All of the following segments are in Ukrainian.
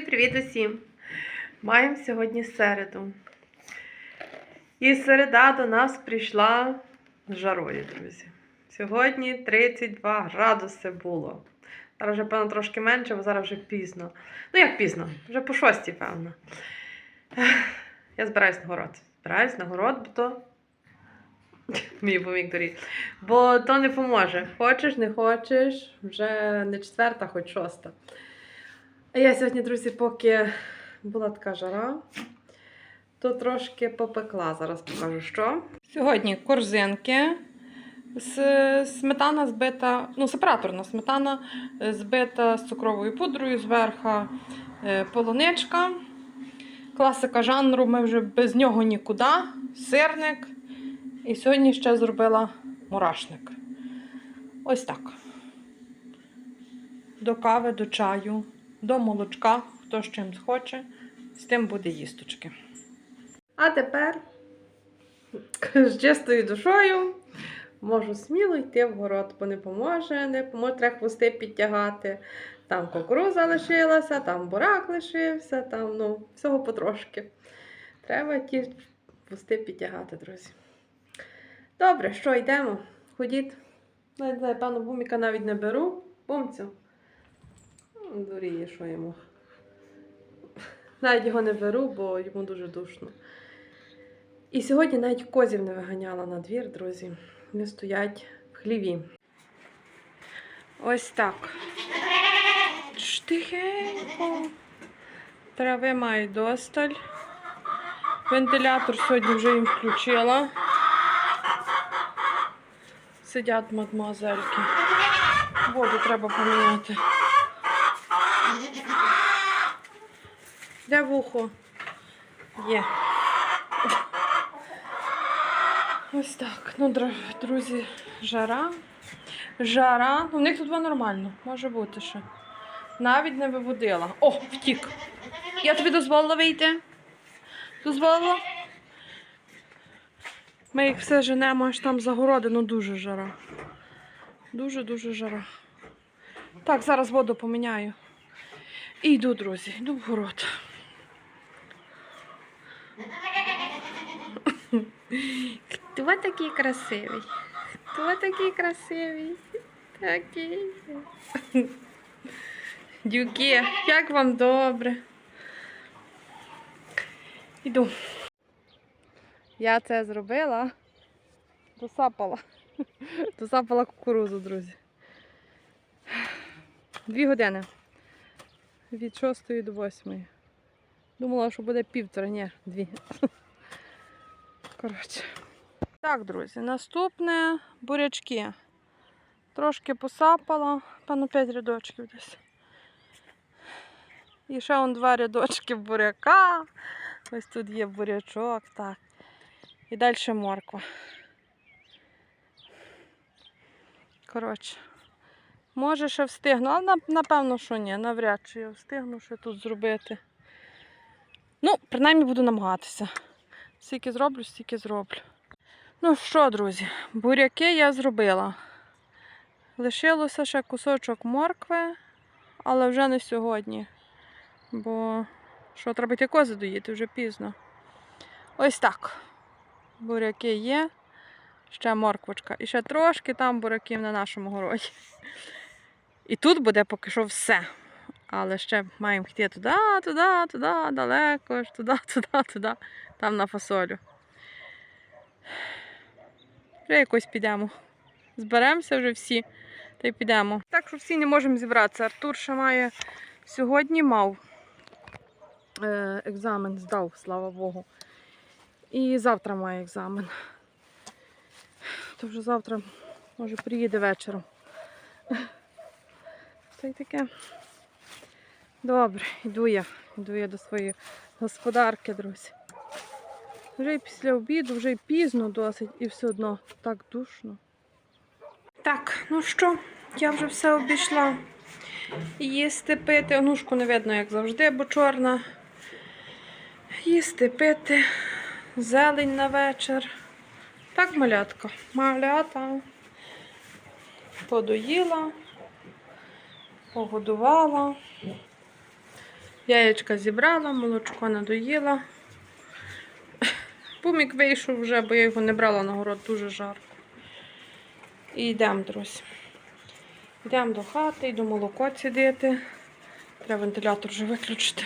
привіт усім! Маємо сьогодні середу. І середа до нас прийшла з жарою, друзі. Сьогодні 32 градуси було. Зараз вже, певно, трошки менше, бо зараз вже пізно. Ну, як пізно? Вже по шостій, певно. Я збираюсь на город. Збираюсь на город, бо то. Мій помік доріг. Бо то не поможе. Хочеш, не хочеш, вже не четверта, хоч шоста. Я сьогодні, друзі, поки була така жара, то трошки попекла. Зараз покажу, що. Сьогодні корзинки. С- Сметана збита, ну, сепараторна сметана е, збита з цукровою пудрою, зверху е, полуничка. Класика жанру, ми вже без нього нікуди. Сирник. І сьогодні ще зробила мурашник. Ось так. До кави, до чаю, до молочка, хто з чим схоче, з тим буде їсточки. А тепер з чистою душою можу сміло йти в город, бо не поможе, не поможе, треба хвости підтягати. Там кукуруза лишилася, там бурак лишився, там ну, всього потрошки. Треба ті хвости підтягати, друзі. Добре, що йдемо? Ходіть. Не буміка навіть не беру. Бумцю. Ну, Дуріє, що йому. Навіть його не беру, бо йому дуже душно. І сьогодні навіть козів не виганяла на двір, друзі. Вони стоять в хліві. Ось так. Тихенько. Трави мають досталь. Вентилятор сьогодні вже їм включила. Сидять мадмуазельки. Воду треба поміняти. Де вухо? Є. Ось так. Ну, друзі, жара. Жара. Ну, в них тут два нормально. Може бути ще. Навіть не виводила. О, втік. Я тобі дозволила вийти? Дозволила? Ми їх все женемо аж там за городи, ну дуже жара. Дуже-дуже жара. Так, зараз воду поміняю. І йду, друзі, йду в город. Хто такий красивий? Хто такий красивий? Такий. Дюки, як вам добре? Іду. Я це зробила. Досапала. Досапала кукурузу, друзі. Дві години. Від шостої до восьмої. Думала, що буде півтора, ні, дві. Коротше. Так, друзі, наступне бурячки. Трошки посапала, певно, 5 рядочків десь. І ще он два рядочки буряка. Ось тут є бурячок, так. І далі морква. Коротше. Може ще встигну, але напевно, що ні, навряд чи я встигну ще тут зробити. Ну, принаймні буду намагатися. Скільки зроблю, стільки зроблю. Ну що, друзі, буряки я зробила. Лишилося ще кусочок моркви, але вже не сьогодні. Бо що, треба йти кози доїти, вже пізно. Ось так. Буряки є, ще морквочка. І ще трошки там буряків на нашому городі. І тут буде поки що все. Але ще маємо йти туди, туди, туди, далеко ж, туди, туди, туди, там на фасолю. Вже якось підемо. Зберемося вже всі та й підемо. Так що всі не можемо зібратися. Артур ще має сьогодні мав е, екзамен, здав, слава Богу. І завтра має екзамен. То вже завтра, може, приїде вечором. Це й таке. Добре, йду я. Йду я до своєї господарки, друзі. Вже й після обіду, вже й пізно досить, і все одно так душно. Так, ну що, я вже все обійшла. Їсти, пити. Онушку не видно, як завжди, бо чорна. Їсти, пити, зелень на вечір. Так, малятка. Малята. Подоїла, погодувала. Яєчка зібрала, молочко надоїла. Пумік вийшов вже, бо я його не брала на город, дуже жарко. І йдемо, друзі. Йдемо до хати, йду молоко цідити. Треба вентилятор вже виключити.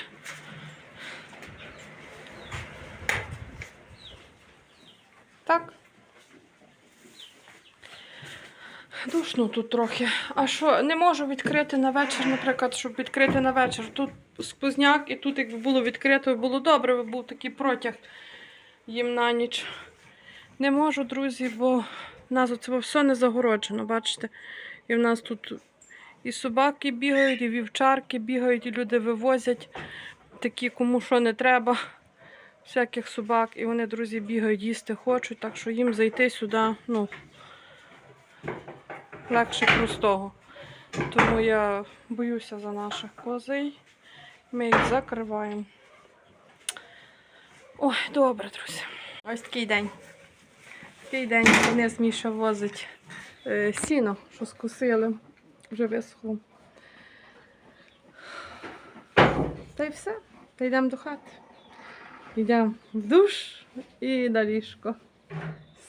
Так. Душно тут трохи. А що, не можу відкрити на вечір, наприклад, щоб відкрити на вечір. Тут сквозняк, і тут, якби було відкрито, було добре, би був такий протяг їм на ніч. Не можу, друзі, бо в нас оце все не загороджено, бачите? І в нас тут і собаки бігають, і вівчарки бігають, і люди вивозять такі, кому що не треба, всяких собак. І вони, друзі, бігають, їсти хочуть, так що їм зайти сюди, ну, легше простого. Тому я боюся за наших козей. Ми їх закриваємо. Ой, добре, друзі. Ось такий день. Такий день вниз Міша возить е, сіно, що скусили, вже висохло. Та й все. Та йдемо до хати. Йдемо в душ і на ліжко.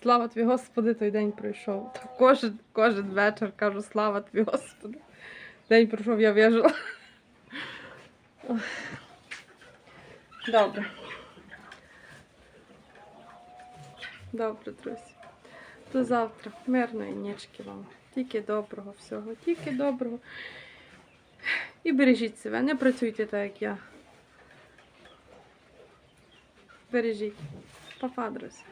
Слава тобі, Господи, той день пройшов. Та кожен, кожен вечір кажу, слава тобі, Господи. День пройшов, я вижила. Добре. Добре, друзі. До завтра. Мирної нічки вам. Тільки доброго всього, тільки доброго. І бережіть себе, не працюйте так, як я. Бережіть. Па-па, друзі.